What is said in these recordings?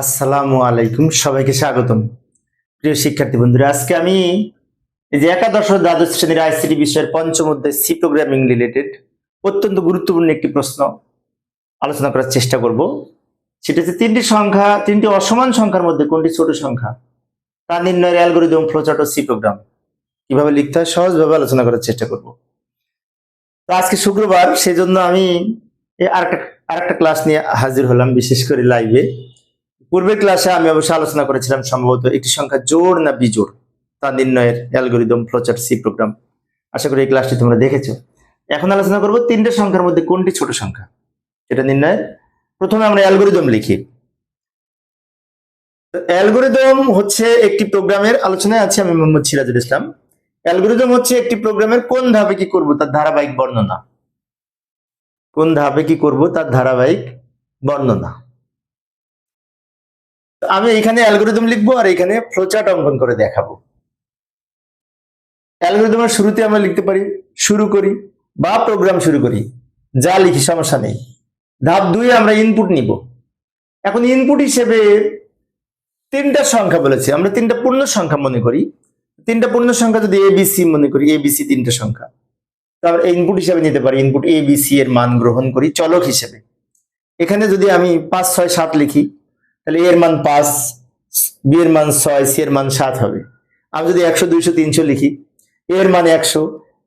আসসালামু আলাইকুম, সবাইকে স্বাগতম। প্রিয় শিক্ষার্থী বন্ধুরা, আজকে আমি এই যে একাদশ দ্বাদশ শ্রেণির আইসিটি বিষয়ের পঞ্চম অধ্যায় সি প্রোগ্রামিং রিলেটেড অত্যন্ত গুরুত্বপূর্ণ একটি প্রশ্ন আলোচনা করার চেষ্টা করব। সেটা হচ্ছে, তিনটি সংখ্যা, তিনটি অসমান সংখ্যার মধ্যে কোনটি ছোট সংখ্যা? তা নির্ণয়ের অ্যালগোরিদম, ফ্লোচার্ট ও সি প্রোগ্রাম কীভাবে লিখতে হয়? সহজভাবে আলোচনা করার চেষ্টা করব। তো আজকে শুক্রবার, সেজন্য আমি আরেকটা আরেকটা ক্লাস নিয়ে হাজির হলাম, বিশেষ করে লাইভে পূর্বের ক্লাসে আমি অবশ্য আলোচনা করেছিলাম সম্ভবত একটি সংখ্যা জোড় না বিজোড়, তা নির্ণয়ের অ্যালগোরিদম ফ্লোচার সি প্রোগ্রাম। আশা করি এই ক্লাসটি তোমরা দেখেছ। এখন আলোচনা করব তিনটে সংখ্যার মধ্যে কোনটি ছোট সংখ্যা? এটা নির্ণয়ের। প্রথমে আমরা অ্যালগোরিদম লিখি। অ্যালগোরিদম হচ্ছে একটি প্রোগ্রামের, আলোচনায় আছে আমি মোহাম্মদ সিরাজুল ইসলাম। অ্যালগোরিদম হচ্ছে একটি প্রোগ্রামের কোন ধাপে কি করব তার ধারাবাহিক বর্ণনা। কোন ধাপে কি করব তার ধারাবাহিক বর্ণনা। আমি এখানে অ্যালগোরিদম লিখব আর এখানে ফ্লোচার্ট অঙ্কন করে দেখাবো। অ্যালগোরিদমের শুরুতে আমরা লিখতে পারি, শুরু করি বা প্রোগ্রাম শুরু করি। যা লিখি, সমস্যা নেই। ধাপ দুই আমরা ইনপুট নিব। এখন ইনপুট হিসেবে তিনটা সংখ্যা বলেছি। আমরা তিনটা পূর্ণ সংখ্যা মনে করি। তিনটা পূর্ণ সংখ্যা যদি এবিসি মনে করি এবিসি তিনটা সংখ্যা। তারপর ইনপুট হিসেবে নিতে পারি। ইনপুট এবিসি এর মান গ্রহণ করি, চলক হিসেবে। এখানে যদি আমি পাঁচ, ছয়, সাত লিখি তাহলে এর মান পাঁচ বি এর মান ছয় সি এর মান সাত হবে। আমি যদি একশো, দুইশো, তিনশো লিখি, এর মান একশো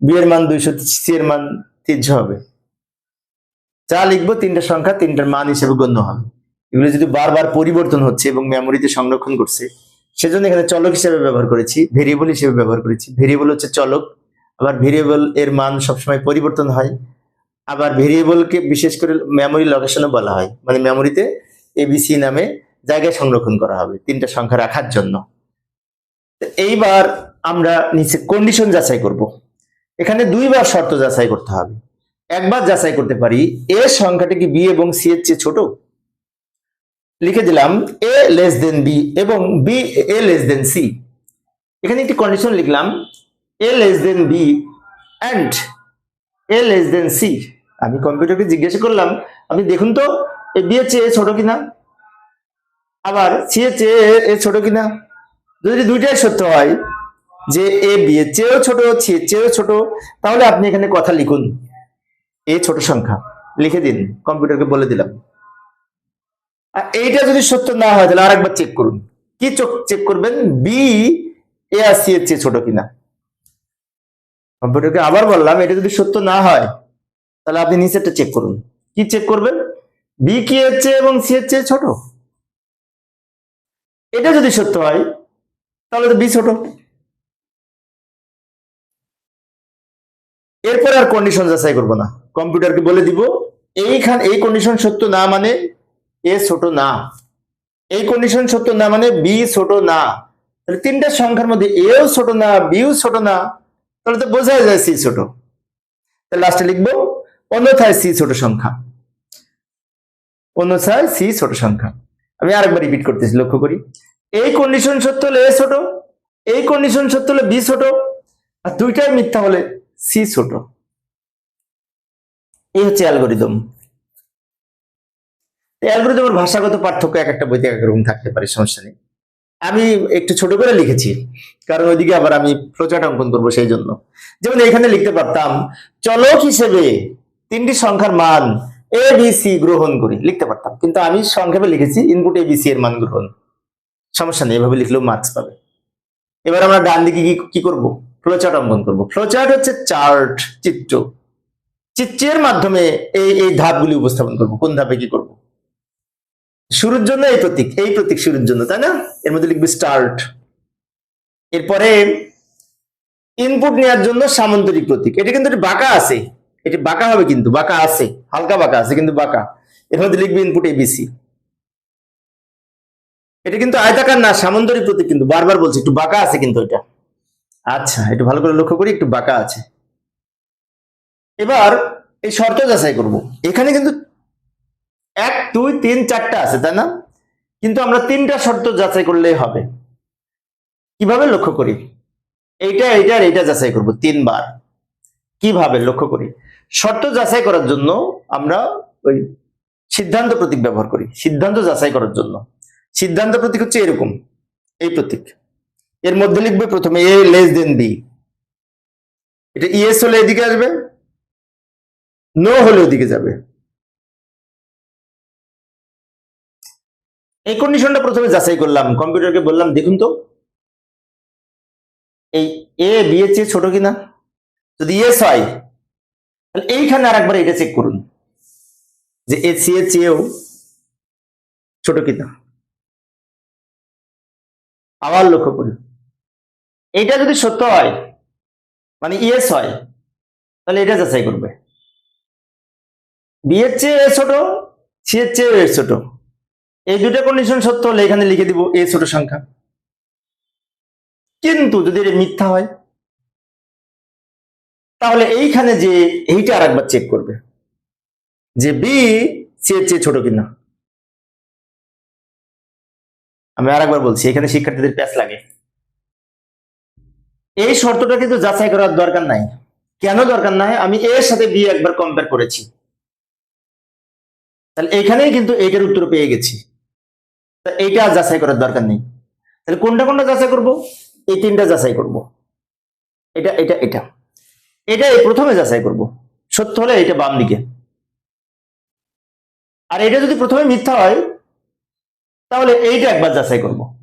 বি এর মান দুইশো সি এর মান তিনশো হবে। যা লিখব তিনটা সংখ্যা তিনটার মান হিসেবে গণ্য হবে। এগুলো যদি বারবার পরিবর্তন হচ্ছে এবং মেমোরিতে সংরক্ষণ করছে, সেজন্য এখানে চলক হিসেবে ব্যবহার করেছি ভেরিয়েবল হিসেবে ব্যবহার করেছি। ভেরিয়েবল হচ্ছে চলক, আবার ভেরিয়েবল এর মান সবসময় পরিবর্তন হয়, আবার ভেরিয়েবলকে বিশেষ করে মেমোরি লোকেশনও বলা হয়। মানে মেমোরিতে এবিসি নামে জায়গায় সংরক্ষণ করা হবে, তিনটা সংখ্যা রাখার জন্য। এইবার আমরা নিচে কন্ডিশন যাচাই করব। এখানে দুইবার শর্ত যাচাই করতে হবে। একবার যাচাই করতে পারি, এ সংখ্যাটা কি বি এবং সি এর চেয়ে ছোট? লিখে দিলাম এ লেস দেন বি এবং B A less than C এখানে একটি কন্ডিশন লিখলাম A less than B and A less than C আমি কম্পিউটারকে জিজ্ঞেস করলাম, আপনি দেখুন তো, এ বি এর চেয়ে ছোট কিনা? আবার সি এর চেয়ে এ- ছোট কিনা? যদি দুইটাই সত্য হয় যে এ বি এর চেয়েও ছোট সি এর চেয়েও ছোট, তাহলে আপনি এখানে কথা লিখুন। এ ছোট সংখ্যা। লিখে দিন, কম্পিউটারকে বলে দিলাম। আর এইটা যদি সত্য না হয়, তাহলে আরেকবার চেক করুন। কি চোখ চেক করবেন? বি এ আর সি এর চেয়ে ছোট কিনা? কম্পিউটারকে আবার বললাম, এটা যদি সত্য না হয়, তাহলে আপনি নিচেরটা চেক করুন। কি চেক করবেন? বি কি এর চেয়ে এবং সি এর চেয়ে ছোট? এটা যদি সত্য হয়, তাহলে তো বি ছোট। এরপরে আর কন্ডিশন যাচাই করব না। কম্পিউটারকে বলে দিব, এইখান, এই কন্ডিশন সত্য না মানে এ ছোট না। এই কন্ডিশন সত্য না মানে বি ছোট না। তাহলে তিনটা সংখ্যার মধ্যে এও ছোট না বিও ছোট না, তাহলে তো বোঝাই যায় সি ছোট। তাহলে লাস্টে লিখব, অন্যথায় সি ছোট সংখ্যা। অন্যথায় সি ছোট সংখ্যা। আমি আরেকবার রিপিট করতেছি, লক্ষ্য করি। এই কন্ডিশন সত্য হলে এ ছোট, এই কন্ডিশন সত্য হলে বি ছোট, আর দুইটাই মিথ্যা হলে সি ছোট। এই হচ্ছে অ্যালগোরিদম অ্যালগোরিদমের ভাষাগত পার্থক্য এক একটা বইতে এক রকম থাকতে পারে, সমস্যা নেই। আমি একটু ছোট করে লিখেছি, কারণ ওইদিকে আবার আমি ফ্লোচার্ট অঙ্কন করব সেই জন্য। যেমন এখানে লিখতে পারতাম, চলক হিসেবে তিনটি সংখ্যার মান এ বি সি গ্রহণ করি। লিখতে পারতাম। কিন্তু আমি সংক্ষেপে লিখেছি ইনপুট এ বি সি এর মান গ্রহণ। সমস্যা নেই, এভাবে লিখলেও মার্কস পাবে। এবার আমরা ডান দিকে কি করব? ফ্লোচার্ট অঙ্কন করব। ফ্লোচার্ট হচ্ছে চার্ট চিত্র। চিত্রের মাধ্যমে এই এই ধাপগুলি উপস্থাপন করব। কোন ধাপে কি করব? শুরুর জন্য এই প্রতীক এই প্রতীক শুরুর জন্য, তাই না? এর মধ্যে লিখবে স্টার্ট এরপরে ইনপুট নেওয়ার জন্য সামান্তরিক প্রতীক। এটা কিন্তু একটু বাঁকা আছে। এটি বাঁকা হবে কিন্তু, বাঁকা আছে, হালকা বাঁকা আছে কিন্তু বাঁকা। এর মধ্যে লিখবে ইনপুট এবিসি এটা কিন্তু আয়তাকার না সামান্তরিক প্রতীক কিন্তু, বারবার বলছি, একটু বাঁকা আছে কিন্তু এটা আচ্ছা একটু ভালো করে লক্ষ্য করি, একটু বাঁকা আছে। এবার এই শর্ত যাচাই করব। এখানে কিন্তু এক, দুই, তিন, চারটা আছে, তাই না? কিন্তু আমরা তিনটা শর্ত যাচাই করলেই হবে। কীভাবে লক্ষ্য করি? এইটা এইটা আর এইটা যাচাই করব, তিনবার। কীভাবে? লক্ষ্য করি। শর্ত যাচাই করার জন্য আমরা ওই সিদ্ধান্ত প্রতীক ব্যবহার করি। সিদ্ধান্ত যাচাই করার জন্য। সিদ্ধান্ত প্রতীক হচ্ছে এরকম, এই প্রতীক। এর মধ্যে লিখবে প্রথমে এ লেস দেন বি এটা ইএস হলে এদিকে আসবে নো হলে ওদিকে যাবে। এই কন্ডিশনটা প্রথমে যাচাই করলাম, কম্পিউটারকে বললাম, দেখুন তো, এই এ বি ছোট কিনা? যদি ইয়েস হয় তাহলে এইখানে আর একবার এটা চেক করুন। যে এ, সি এর চেয়েও ছোট কিনা আবার লক্ষ্য করুন। এটা যদি সত্য হয় মানে ইয়েস হয়, তাহলে এটা যাচাই করবে। বি এর চেয়ে এ ছোট, সি এর চেয়ে এ ছোট। এই দুটো কন্ডিশন সত্য হলে এখানে লিখে দিব এ ছোট সংখ্যা। কিন্তু যদি এটা মিথ্যা হয় তাহলে এইখানে যে এইটা আর একবার চেক করবে। যে বি সি চেয়ে ছোট কিনা। আমি আর একবার বলছি, এখানে শিক্ষার্থীদের প্যাচ লাগে। এই শর্তটা কিন্তু যাচাই করার দরকার নাই। কেন দরকার নাই? আমি এর সাথে বি একবার কম্পেয়ার করেছি। তাহলে এখানেই কিন্তু এইটার উত্তর পেয়ে গেছি। তা এইটা আর যাচাই করার দরকার নেই। তাহলে কোনটা কোনটা যাচাই করব? এই তিনটা যাচাই করব। এটা এটা এটা। এটা প্রথমে যাচাই করব। সত্য হলে এটা বাম দিকে। আর এটা যদি প্রথমে মিথ্যা হয়, তাহলে এইটা একবার যাচাই করব।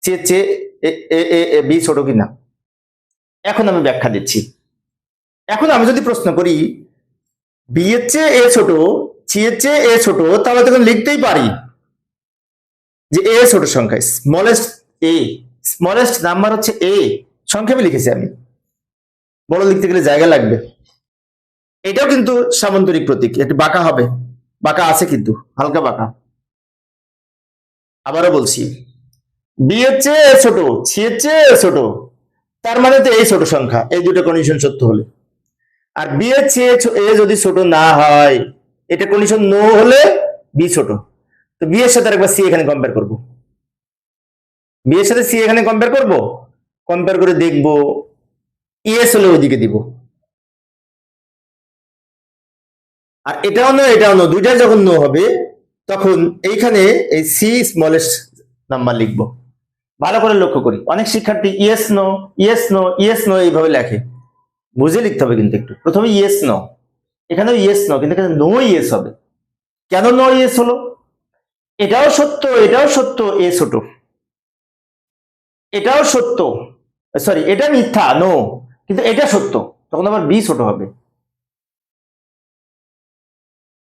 চেয়ে চেয়ে এ- বি ছোট কিনা। এখন আমি ব্যাখ্যা দিচ্ছি। এখন আমি যদি প্রশ্ন করি, বি এর চেয়ে এ ছোট, সি এর চেয়ে এ ছোট, তাহলে তখন লিখতেই পারি যে এ ছোট সংখ্যা স্মলেস্ট এ স্মলেস্ট নাম্বার হচ্ছে এ সংক্ষেপে লিখেছি আমি। বড় লিখতে গেলে জায়গা লাগবে। এটাও কিন্তু সামন্তরিক প্রতীক, একটু বাঁকা হবে। বাঁকা আছে কিন্তু, হালকা বাঁকা। আবারও বলছি, বি চেয়ে ছোট, সি চেয়ে ছোট, তার মানে তো এই ছোট সংখ্যা, এই দুটো কন্ডিশন সত্য হলে। আর বি এর চেয়ে এ যদি ছোট না হয়, এটা কন্ডিশন নো হলে বি ছোট। তো বি এর সাথে আরেকবার সি এখানে কম্পেয়ার করব। বি এর সাথে সি এখানে কম্পেয়ার করব? কম্পেয়ার করে দেখব ইএস হলে ওইদিকে দিব। আর এটাও নো এটাও নো দুইটা যখন নো হবে, তখন এইখানে এই সি স্মলেস্ট নাম্বার লিখব। ভালো করে লক্ষ্য করি। অনেক শিক্ষার্থী yes no yes no yes no এইভাবে লেখে। বুঝে লিখতে হবে কিন্তু একটু। প্রথমে ইয়েস নো এখানেও ইয়েস নো কিন্তু এখানে নো ইয়েস হবে। কেন নো ইয়েস হলো? এটাও সত্য এটাও সত্য, এ ছোট। এটাও সত্য। সরি এটা মিথ্যা নো কিন্তু এটা সত্য, তখন আবার বি ছোট হবে।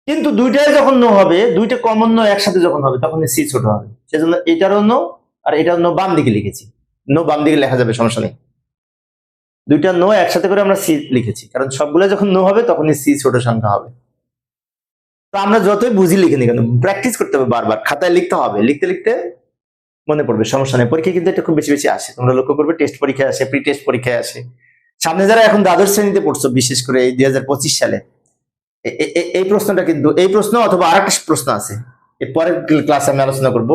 কিন্তু দুইটাই যখন নো হবে, দুইটা কমন একসাথে যখন হবে, তখন সি ছোট হবে। সেজন্য এটারও নো আর এটার নো বাম দিকে লিখেছি। নো বাম দিকে লেখা যাবে, সমস্যা নেই। দুইটা নো একসাথে করে আমরা সি লিখেছি। কারণ সবগুলো যখন নো হবে, তখনই সি ছোট সংখ্যা হবে। তো আমরা যতই বুঝি লিখে নি কেন প্র্যাকটিস করতে হবে বারবার। খাতায় লিখতে হবে। লিখতে লিখতে মনে পড়বে, সমস্যা নেই। পরীক্ষা কিন্তু এটা খুব বেশি বেশি আসে। তোমরা লক্ষ্য করবে টেস্ট পরীক্ষায় আসে প্রি টেস্ট পরীক্ষায় আসে। সামনে যারা এখন দ্বাদশ শ্রেণীতে পড়ছো, বিশেষ করে এই দুই হাজার পঁচিশ সালে এই প্রশ্নটা কিন্তু, এই প্রশ্ন অথবা আর একটা প্রশ্ন আছে, এর পরের ক্লাসে আমি আলোচনা করব।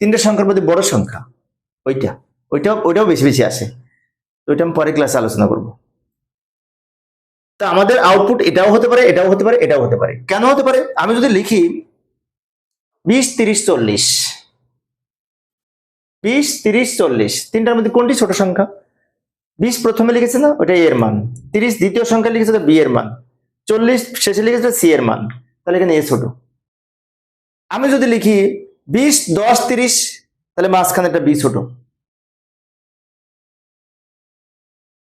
তিনটে সংখ্যার মধ্যে বড় সংখ্যা, ওইটা, ওইটাও ওইটাও বেশি বেশি আসে ওইটা আমি পরের ক্লাসে আলোচনা করব। তা আমাদের আউটপুট এটাও হতে পারে, এটাও হতে পারে, এটাও হতে পারে। কেন হতে পারে? আমি যদি লিখি, বিশ, তিরিশ, চল্লিশ, বিশ, তিরিশ, চল্লিশ, তিনটার মধ্যে কোনটি ছোট সংখ্যা? বিশ প্রথমে লিখেছে না? ওটা এর মান। তিরিশ দ্বিতীয় সংখ্যা লিখেছে বি এর মান। চল্লিশ শেষে লিখেছে সি এর মান। তাহলে এখানে এ ছোট। আমি যদি লিখি বিশ, দশ, তিরিশ, তাহলে মাঝখানে একটা বি ছোট।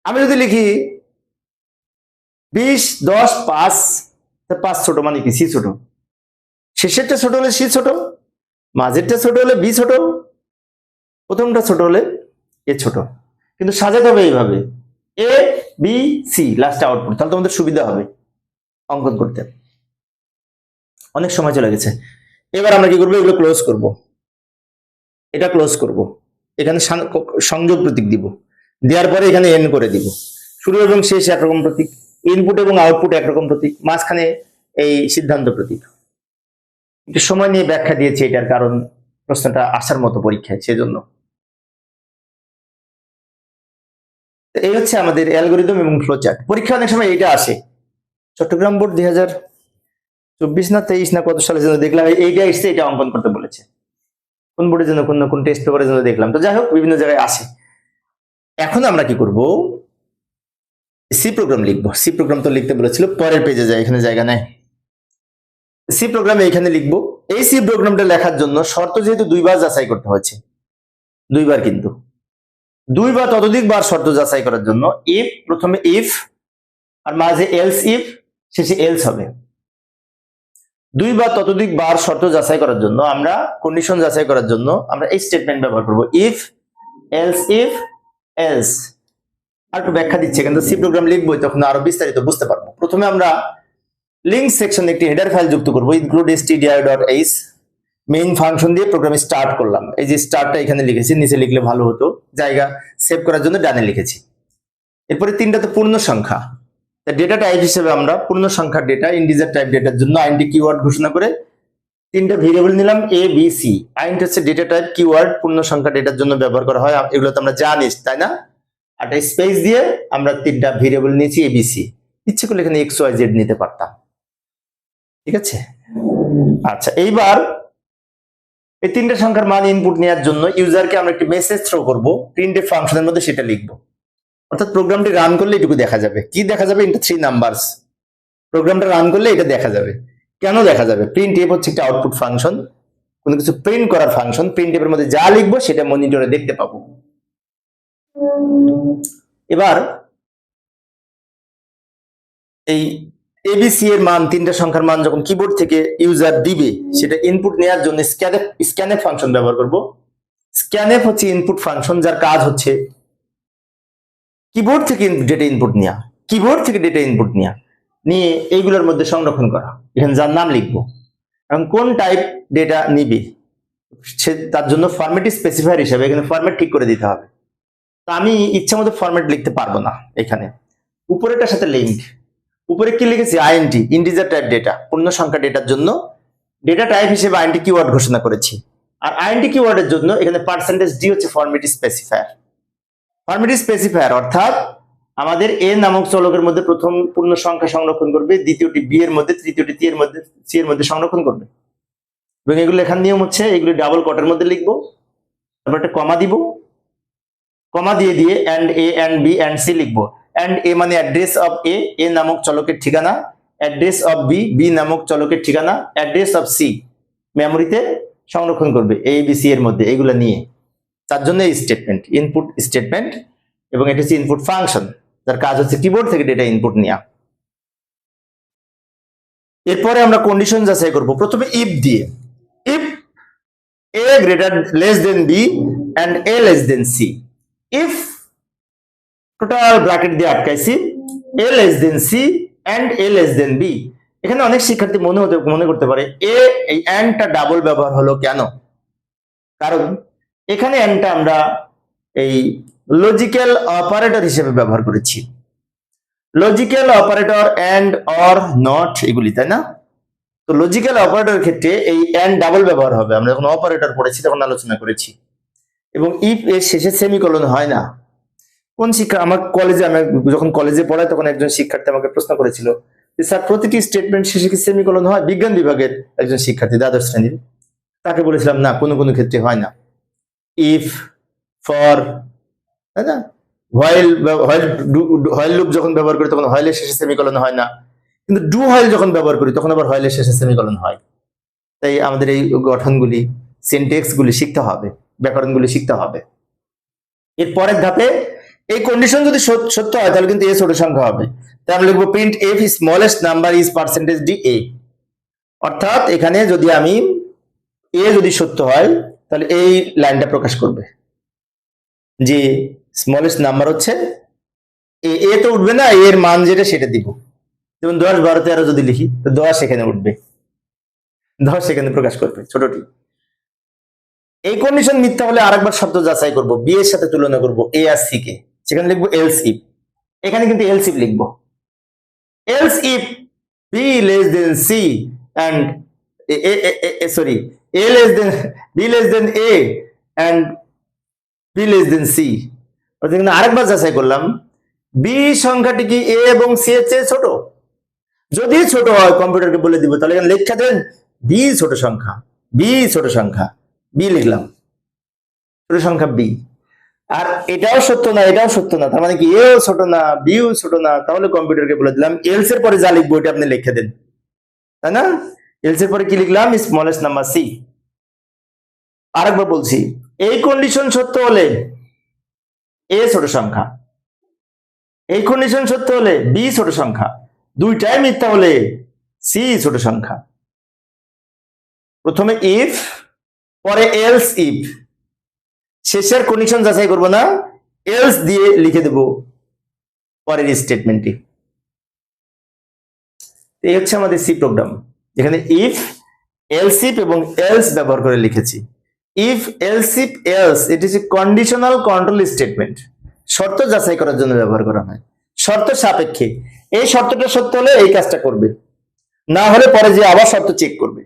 আমি যদি লিখি বিশ, দশ, পাঁচ পাঁচ ছোট মানে কি? সি ছোট। শেষেরটা ছোট হলে সি ছোট, মাঝেরটা ছোট হলে বি ছোট, প্রথমটা ছোট হলে এ ছোট। কিন্তু সাজাতে হবে এইভাবে। A B C last output তাহলে তোমাদের সুবিধা হবে অঙ্কন করতে। অনেক সময় চলে গেছে। এবার আমরা কি করব? এগুলো ক্লোজ করব। এটা ক্লোজ করব। এখানে সংযোগ প্রতীক দিব। দেওয়ার পরে এখানে এন করে দিব। শুরু এবং শেষ একরকম প্রতীক। ইনপুট এবং আউটপুট একরকম প্রতীক। মাঝখানে এই সিদ্ধান্ত প্রতীক। একটু সময় নিয়ে ব্যাখ্যা দিয়েছি এটার কারণ প্রশ্নটা আসার মতো পরীক্ষায়, সেজন্য। এই হচ্ছে আমাদের অ্যালগোরিদম এবং ফ্লোচার্ট পরীক্ষা অনেক সময় এটা আসে। চট্টগ্রাম বোর্ড দুই হাজার চব্বিশ না তেইশ না কত সালে যেন দেখলাম এইটা এসছে, এটা অঙ্কন করতে বলেছে। কোন বোর্ডের জন্য কোন কোন টেস্ট পেপারের জন্য দেখলাম। তো যাই হোক, বিভিন্ন জায়গায় আসে। এখন আমরা কি করব? সি প্রোগ্রাম লিখব। সি প্রোগ্রাম তো লিখতে বলেছিল, পরের পেজে যায়, এখানে জায়গা নাই। সি প্রোগ্রাম এখানে লিখব। এই সি প্রোগ্রামটা লেখার জন্য শর্ত যেহেতু দুইবার যাচাই করতে হয়েছে দুইবার কিন্তু। দুই বা ততোধিক বার শর্ত যাচাই করার জন্য ইফ প্রথমে ইফ আর মাঝে এলস ইফ শেষে এলস হবে। দুই বা ততোধিক বার শর্ত যাচাই করার জন্য আমরা কন্ডিশন যাচাই করার জন্য আমরা এই স্টেটমেন্ট ব্যবহার করব। ইফ এলস ইফ এলস আর একটু ব্যাখ্যা দিচ্ছে, কিন্তু সি প্রোগ্রাম লিখব, তখন আরও বিস্তারিত বুঝতে পারব। প্রথমে আমরা লিঙ্ক সেকশনে একটি হেডার ফাইল যুক্ত করব। Include stdio.h dot H main function দিয়ে প্রোগ্রাম স্টার্ট করলাম। এই যে স্টার্টটা এখানে লিখেছি, নিচে লিখলে ভালো হতো। জায়গা সেভ করার জন্য ডানে লিখেছি। এরপরে তিনটা তো পূর্ণ সংখ্যা। ডেটা টাইপ হিসেবে আমরা পূর্ণ সংখ্যার ডেটা ইন্ডিজার টাইপ ডেটার জন্য আইনটি কিওয়ার্ড ঘোষণা করে তিনটা ভেরিয়েবল নিলাম এ বি সি আইনটা হচ্ছে ডেটা টাইপ কিওয়ার্ড পূর্ণ সংখ্যা ডেটার জন্য ব্যবহার করা হয়। এগুলো তো আমরা জানি, তাই না? আর স্পেস দিয়ে আমরা তিনটা ভেরিয়েবল নিয়েছি এবিসি ইচ্ছে করলে এখানে এক্স ওয়াই জেড নিতে পারতাম। ঠিক আছে? আচ্ছা এইবার এই তিনটে সংখ্যার মান ইনপুট নেওয়ার জন্য ইউজারকে আমরা একটি মেসেজ থ্রো করব প্রিন্টে ফাংশনের মধ্যে সেটা লিখব। অর্থাৎ প্রোগ্রামটি রান করলে এটুকু দেখা যাবে। কি দেখা যাবে? ইন্টু থ্রি নাম্বারস প্রোগ্রামটা রান করলে এটা দেখা যাবে। কেন দেখা যাবে? প্রিন্ট এফ হচ্ছে একটা আউটপুট ফাংশন কোনো কিছু প্রিন্ট করার ফাংশন প্রিন্ট এর মধ্যে যা লিখব সেটা মনিটরে দেখতে পাবো। এবার, এই এবিসি এর মান, তিনটা সংখ্যার মান যখন কিবোর্ড থেকে ইউজার দিবে, সেটা ইনপুট নেওয়ার জন্য স্ক্যানএফ স্ক্যানএফ ফাংশন ব্যবহার করব। স্ক্যানএফ হচ্ছে ইনপুট ফাংশন যার কাজ হচ্ছে কিবোর্ড থেকে ডেটা ইনপুট নেওয়া কিবোর্ড থেকে ডেটা ইনপুট নেওয়া নিয়ে এইগুলোর মধ্যে সংরক্ষণ করা। এখানে যার নাম লিখব। এখন কোন টাইপ ডেটা নিবে? সে তার জন্য ফরম্যাট স্পেসিফায়ার হিসেবে এখানে ফরম্যাট ঠিক করে দিতে হবে। তা আমি ইচ্ছা মতো ফরম্যাট লিখতে পারব না এখানে। উপরেটার সাথে লিঙ্ক উপরে কি লিখেছি? আইএনটি ইন্টিজার টাইপ ডেটা পূর্ণ সংখ্যা ডেটার জন্য। ডেটা টাইপ হিসেবে আইএনটি কিওয়ার্ড ঘোষণা করেছি। আর আইএনটি কিওয়ার্ডের জন্য এখানে পার্সেন্টেজ ডি হচ্ছে ফরম্যাট স্পেসিফায়ার ফরম্যাট স্পেসিফায়ার অর্থাৎ আমাদের এ নামক চলকের মধ্যে প্রথম পূর্ণ সংখ্যা সংরক্ষণ করবে, দ্বিতীয়টি বি এর মধ্যে, তৃতীয়টি টি এর মধ্যে সি এর মধ্যে সংরক্ষণ করবে। এবং এগুলো লেখার নিয়ম হচ্ছে এগুলি ডাবল কটের মধ্যে লিখব, তারপর একটা কমা দিব কমা দিয়ে দিয়ে and A and B and C লিখব। অ্যান্ড এ মানে অ্যাড্রেস অফ এ এ নামক চলকের ঠিকানা অ্যাড্রেস অফ বি বি নামক চলকের ঠিকানা অ্যাড্রেস অফ সি মেমোরিতে সংরক্ষণ করবে এ বি সি এর মধ্যে এইগুলো নিয়ে। তার জন্য এই স্টেটমেন্ট ইনপুট স্টেটমেন্ট এবং এটা হচ্ছে ইনপুট ফাংশন যার কাজ হচ্ছে কিবোর্ড থেকে ডেটা ইনপুট নেওয়া এরপরে আমরা কন্ডিশন যাচাই করব। প্রথমে ইফ দিয়ে। If A greater less than B and A less than C if total bracket দিয়ে আটকাইছি A less than C and A less than B এখানে অনেক শিক্ষার্থী মনে হতে মনে করতে পারে এ এই অ্যান্ডটা ডাবল ব্যবহার হলো কেন? কারণ এখানে অ্যান্ডটা আমরা এই লজিক্যাল অপারেটর হিসেবে ব্যবহার করেছি। Logical operator and or not এগুলি, তাই না? তো লজিক্যাল অপারেটরের ক্ষেত্রে এই অ্যান্ড ডাবল ব্যবহার হবে। আমরা যখন অপারেটর পড়েছি, তখন আলোচনা করেছি। এবং ইফ এর শেষে সেমিকলন হয় না। কোন শিক্ষা, আমার কলেজে আমি যখন কলেজে পড়াই, তখন একজন শিক্ষার্থী আমাকে প্রশ্ন করেছিল যে, স্যার, প্রতিটি স্টেটমেন্ট শেষে কি সেমিকলন হয়? বিজ্ঞান বিভাগের একজন শিক্ষার্থী, দ্বাদশ শ্রেণির, তাকে বলেছিলাম, না, কোনো কোনো ক্ষেত্রে হয় না। ইফ ফর তাই না? হোয়াইল হোয়াইল হোয়াইল লুপ যখন ব্যবহার করি, তখন হোয়াইলের শেষে সেমিকলন হয় না। কিন্তু ডু হোয়াইল যখন ব্যবহার করি, তখন আবার হোয়াইলের শেষে সেমিকলন হয়। তাই আমাদের এই গঠনগুলি সিনটেক্স গুলি শিখতে হবে, ব্যাকরণগুলি শিখতে হবে। এর পরের ধাপে এই কন্ডিশন যদি সত- সত্য হয়, তাহলে কিন্তু এ ছোট সংখ্যা হবে। তাই লিখব print F smallest number is percentage D A অর্থাৎ এখানে যদি আমি এ যদি সত্য হয়, তাহলে এই লাইনটা প্রকাশ করবে। যে স্মলেস্ট নাম্বার হচ্ছে এ এ তো উঠবে না এর মান যেটা সেটা দিব। যেমন দশ বারো তেরো যদি লিখি, তো দশ এখানে উঠবে। দশ এখানে প্রকাশ করবে, ছোটটি। এই কন্ডিশন মিথ্যা হলে আরেকবার শব্দ যাচাই করব বি এর সাথে তুলনা করব এ আর সি কে। সেখানে লিখব এলস ইফ এখানে কিন্তু এলস ইফ লিখব। Else if B less than C and sorry A less than B less than A and B less than C এখানে আরেকবার যাচাই করলাম বি সংখ্যাটি কি এ এবং সি এর চেয়ে ছোট? যদি ছোট হয়, কম্পিউটারকে বলে দিব, তাহলে এখানে লেখা দেন বি ছোট সংখ্যা বি ছোট সংখ্যা বি লিখলাম। ছোট সংখ্যা বি আর এটাও সত্য না, এটাও সত্য না। তার মানে কি এও ছোট না বিও ছোট না, তাহলে কম্পিউটারকে বলে দিলাম। এলস এর পরে যা লিখব ওটা আপনি লিখে দেন। তাই না? এলস এর পরে কি লিখলাম? স্মলেস্ট নাম্বার সি আরেকবার বলছি, এই কন্ডিশন সত্য হলে এ ছোট সংখ্যা। এই কন্ডিশন সত্য হলে বি ছোট সংখ্যা। দুইটাই মিথ্যা হলে সি ছোট সংখ্যা। প্রথমে ইফ পরে এলস ইফ শেষের কন্ডিশন যাচাই করব না এলস দিয়ে লিখে দেব পরের স্টেটমেন্টটি এই হচ্ছে আমাদের সি প্রোগ্রাম যেখানে ইফ এলস ইফ এবং এলস ব্যবহার করে লিখেছি। ইফ এলস ইফ এলস এটি হচ্ছে কন্ডিশনাল কন্ট্রোল স্টেটমেন্ট শর্ত যাচাই করার জন্য ব্যবহার করা হয়। শর্ত সাপেক্ষে। এই শর্তটা সত্য হলে এই কাজটা করবে। না হলে পরে যে আবার শর্ত চেক করবে।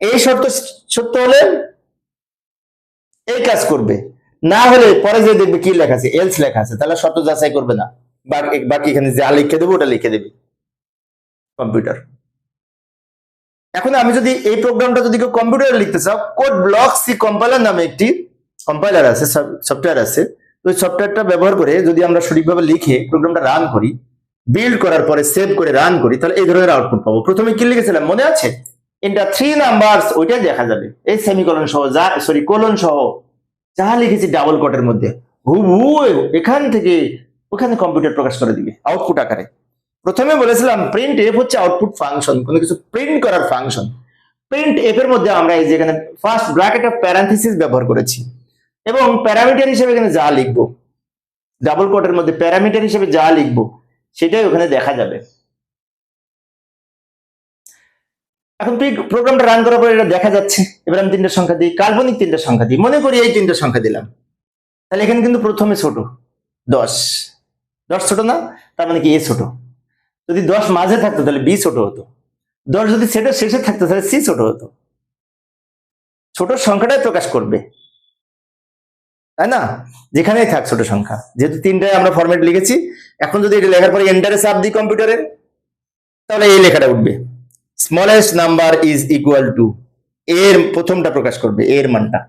এই শর্ত সত্য হলে এই কাজ করবে। না হলে পরে যে দেখবে কি লেখা আছে এলস লেখা আছে, তাহলে শর্ত যাচাই করবে না। বাকি বাকি এখানে যা লিখে দেবো, ওটা লিখে দেবে। কম্পিউটার। এখন আমি যদি এই প্রোগ্রামটা যদি কেউ কম্পিউটারে লিখতে চাও কোড ব্লক সি কম্পাইলার নামে একটি কম্পাইলার আছে সফটওয়্যার আছে। ওই সফটওয়্যারটা ব্যবহার করে যদি আমরা সঠিকভাবে লিখে প্রোগ্রামটা রান করি বিল্ড করার পরে সেভ করে রান করি, তাহলে এই ধরনের আউটপুট পাবো। প্রথমে কি লিখেছিলাম? মনে আছে? এটা থ্রি নাম্বারস ওইটাই দেখা যাবে। এই সেমিকলন সহ, যা সরি কোলন সহ। যা লিখেছি ডাবল কোটের মধ্যে হু এখান থেকে ওখানে কম্পিউটার প্রকাশ করে দিবে আউটপুট আকারে। প্রথমে বলেছিলাম প্রিন্ট এফ হচ্ছে আউটপুট ফাংশন কোনো কিছু প্রিন্ট করার ফাংশন প্রিন্ট এফ এর মধ্যে আমরা এই যে এখানে ফার্স্ট ব্র্যাকেট অফ প্যারান্থিসিস ব্যবহার করেছি, এবং প্যারামিটার হিসেবে এখানে যা লিখব ডাবল কোটের মধ্যে প্যারামিটার হিসেবে যা লিখব, সেটাই ওখানে দেখা যাবে। এখন তুই প্রোগ্রামটা রান করার পর এটা দেখা যাচ্ছে। এবার আমি তিনটা সংখ্যা দিই, কাল্পনিক তিনটা সংখ্যা দিই। মনে করি এই তিনটা সংখ্যা দিলাম। তাহলে এখানে কিন্তু প্রথমে ছোট, দশ। দশ ছোট না, তার মানে কি এ ছোট। যদি দশ মাঝে থাকতো তাহলে বি ছোট হতো। দশ যদি সেটা শেষে থাকতো তাহলে সি ছোট হতো। ছোট সংখ্যাটাই প্রকাশ করবে। তাই না? যেখানেই থাক ছোট সংখ্যা। যেহেতু তিনটায় আমরা ফরম্যাট লিখেছি, এখন যদি এটা লেখার পরে এন্টারে চাপ দিই কম্পিউটারে তাহলে এই লেখাটা উঠবে। Smallest number is equal to এর প্রথমটা প্রকাশ করবে, এর মানটা।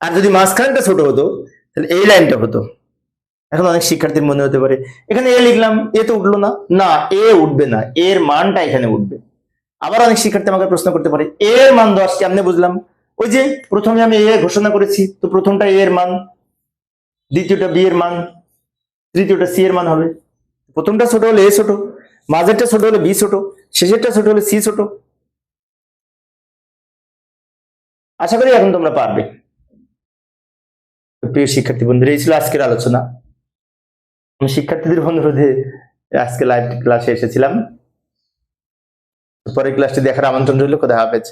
আর যদি মাঝখানটা ছোট হতো, তাহলে এই লাইনটা হতো। এখন অনেক শিক্ষার্থীর মনে হতে পারে, এখানে এ লিখলাম, এ তো উঠল না। না, এ উঠবে না, এর মানটা এখানে উঠবে। আবার অনেক শিক্ষার্থী আমাকে প্রশ্ন করতে পারে, এর মান দশ কেমনে বুঝলাম। ওই যে প্রথমে আমি এ ঘোষণা করেছি, তো প্রথমটা এর মান, দ্বিতীয়টা বি এর মান, তৃতীয়টা সি এর মান হবে। প্রথমটা ছোট হলে এ ছোট। মাঝেরটা ছোট হলে বি ছোট, শেষেরটা ছোট হলে সি ছোট। আশা করি এখন তোমরা পারবে। প্রিয় শিক্ষার্থী বন্ধুরা, এই ছিল আজকের আলোচনা। আমি শিক্ষার্থীদের অনুরোধে আজকে লাইভ ক্লাসে এসেছিলাম। পরের ক্লাসটি দেখার আমন্ত্রণ রইল। কোথায় হাফেজ।